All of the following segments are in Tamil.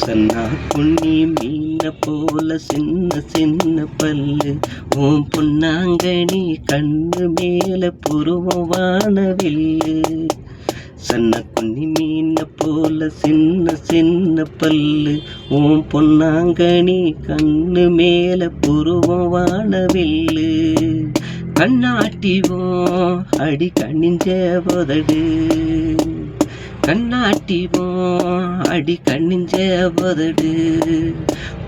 சன்னா புண்ணி மீன போல சின்ன சின்ன பல்லு. ஓம் பொன்னாங்கனி கண்ணு மேல புருவமான வில்லு. சன்ன குன்னி மீன போல சின்ன சின்ன பல்லு. ஓம் பொன்னாங்கனி கண்ணு மேல புருவமான வில்லு. கண்ணாட்டிவோம் அடி கண்ணிஞ்ச உதடு. கண்ணாட்டிவோம் அடி கண்ணிஞ்ச உதடு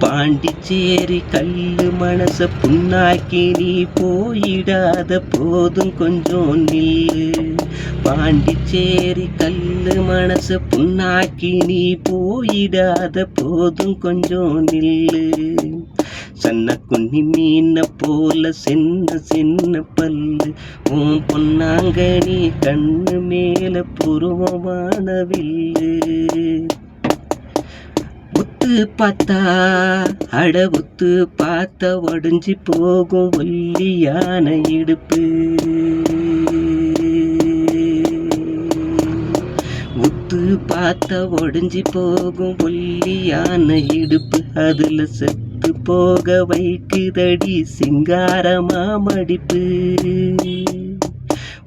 பாண்டிச்சேரி கல்லு மனச புண்ணாக்கி நீ போயிடாத போதும் கொஞ்சம் நில்லு. பாண்டிச்சேரி கல்லு மனச புண்ணாக்கி நீ போயிடாத போதும் கொஞ்சம் நில்லு. சன்ன குன்னி மீன போல சின்ன சின்ன பல்லு. உன் பொன்னாங்கனி கண்ணு மேல புருவமான வில்லு. உத்து பார்த்தா அட உத்து பார்த்தா ஒடிஞ்சு போகும் ஒல்லியான இடுப்பு. உத்து பார்த்தா ஒடிஞ்சு போகும் ஒல்லியான இடுப்பு. அதில் செத்து போக வைக்குதடி சிங்காரமா மடிப்பு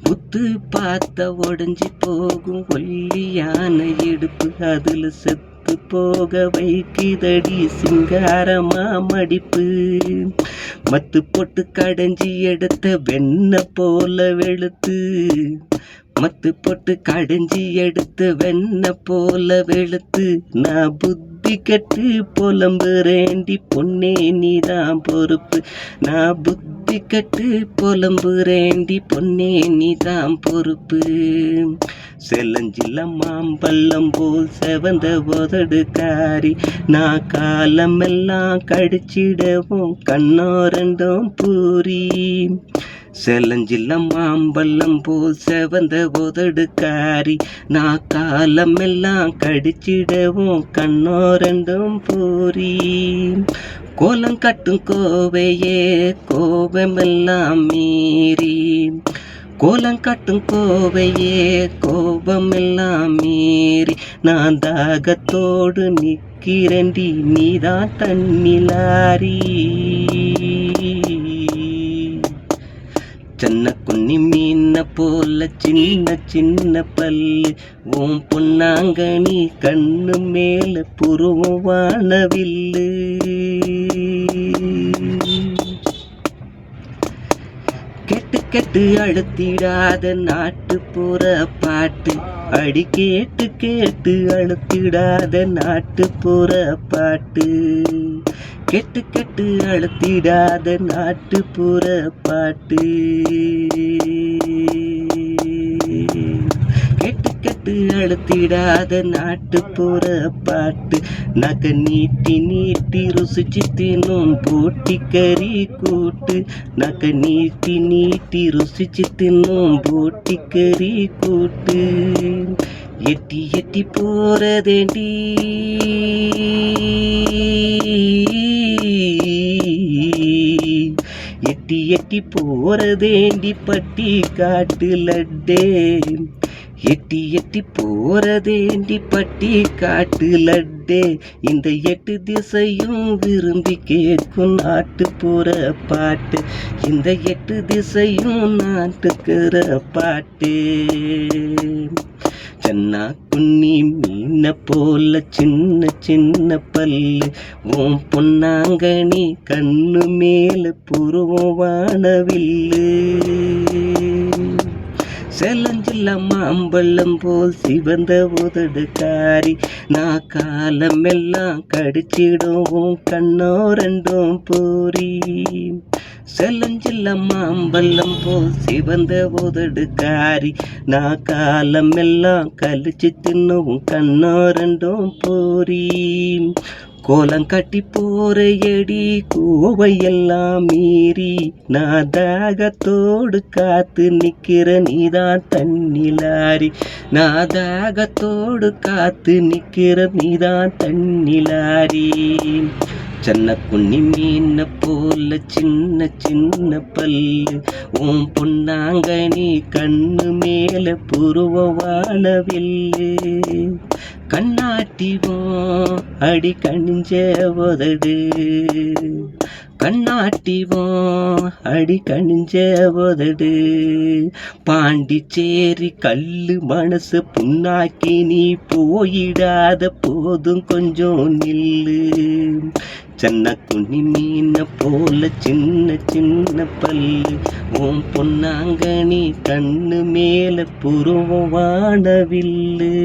புத்து பார்த்த உடஞ்சி போகும் ஒல்லியான இடுப்பு அதில் செத்து போக வைக்குதடி சிங்காரமா மடிப்பு மத்து போட்டு கடைஞ்சி எடுத்த வெண்ண போல வெளுத்து மத்து போட்டு கடைஞ்சி எடுத்து வெண்ண போல வெளுத்து நான் புத்தி கட்டு புலம்புறேண்டி பொன்னே நீதான் பொறுப்பு. நான் புத்தி கட்டு புலம்புறேண்டி பொன்னே நீதான் பொறுப்பு. செலஞ்சில மாம்பள்ளம் போல் செவந்த உதடு காரி நான் காலமெல்லாம் கடிச்சிடவும் கண்ணோரண்டும் பூரி. செலஞ்சில்லம் மாம்பழம் போல் செவந்த உதடு காரி நான் காலமெல்லாம் கடிச்சிடவும் கண்ணோ ரெண்டும் பூரி கோலம் கட்டும் கோவையே கோபமெல்லாம் மீறி கோலம் கட்டும் கோவையே கோபமெல்லாம் மீறி. நான் தாகத்தோடு நிக்கிறேன்டி நீதான் தண்ணிலாரி சின்ன குன்னி மீன போல சின்ன சின்ன பல்லு. ஓம் பொன்னாங்கனி கண்ணு மேல புருவமானவில்லு கெட்டு கெட்டு அழுத்திடாத நாட்டு நாட்டுப்புற பாட்டு. அடி கேட்டு கேட்டு அழுத்திடாத நாட்டு நாட்டுப்புற பாட்டு. கெட்டு கெட்டு அழுத்திடாத நாட்டுப்புற பாட்டு. கெட்டு கெட்டு அழுத்திடாத நாட்டுப்புற பாட்டு. நக நீட்டி நீட்டி ருசிச்சு தின்னும் போட்டி கறி கூட்டு. நக நீட்டி நீட்டி ருசிச்சு தின்னும் போட்டி கறி கூட்டு. எட்டி எட்டி போறதேண்டி. எட்டி போறதேண்டி பட்டி காட்டு லட்டே. எட்டி எட்டி போறதேண்டி பட்டி காட்டு லட்டே. இந்த எட்டு திசையும் விரும்பி கேட்கும் நாட்டுப்புற பாட்டு. இந்த எட்டு திசையும் நாட்டுக்கிற பாட்டு. சென்னா குன்னி மீன போல சின்ன சின்ன பல்லு. ஓம் பொன்னாங்கனி கண்ணு மேல புருவம் வானவில்லு. செலஞ்சில்ல மாம்பழம் போல் சிவந்த உதடு காரி. நான் காலமெல்லாம் கடிச்சிடும் கண்ணோ ரெண்டும் பூரி. செலஞ்சில்ல மாம்பழம் போல் சிவந்த உதடு காரி நான் காலமெல்லாம் கழிச்சு தின்னவும் கண்ணோ ரெண்டும் போரி கோலம் கட்டி போற எடி கோவையெல்லாம் மீறி. நான் தாகத்தோடு காத்து நிக்கிற நீதான் தண்ணிலாரி நான் தாகத்தோடு காத்து நிக்கிற நீதான் தண்ணிலாரி சென்ன குன்னி மீன போல சின்ன சின்ன பல்லு. உன் பொன்னாங்கனி கண்ணு மேல புருவ வாழவில்லு கண்ணாட்டிவோம் அடி கணிஞ்ச உதடு. கண்ணாட்டிவோம் அடி கணிஞ்ச உதடு. பாண்டிச்சேரி கல்லு மனசு புண்ணாக்கி நீ போயிடாத போதும் கொஞ்சம் நில்லு. சென்ன குனி மீன போல சின்ன சின்ன பல்லு. உன் பொன்னாங்கனி கண்ணு மேல புருவம் வானவில்லு.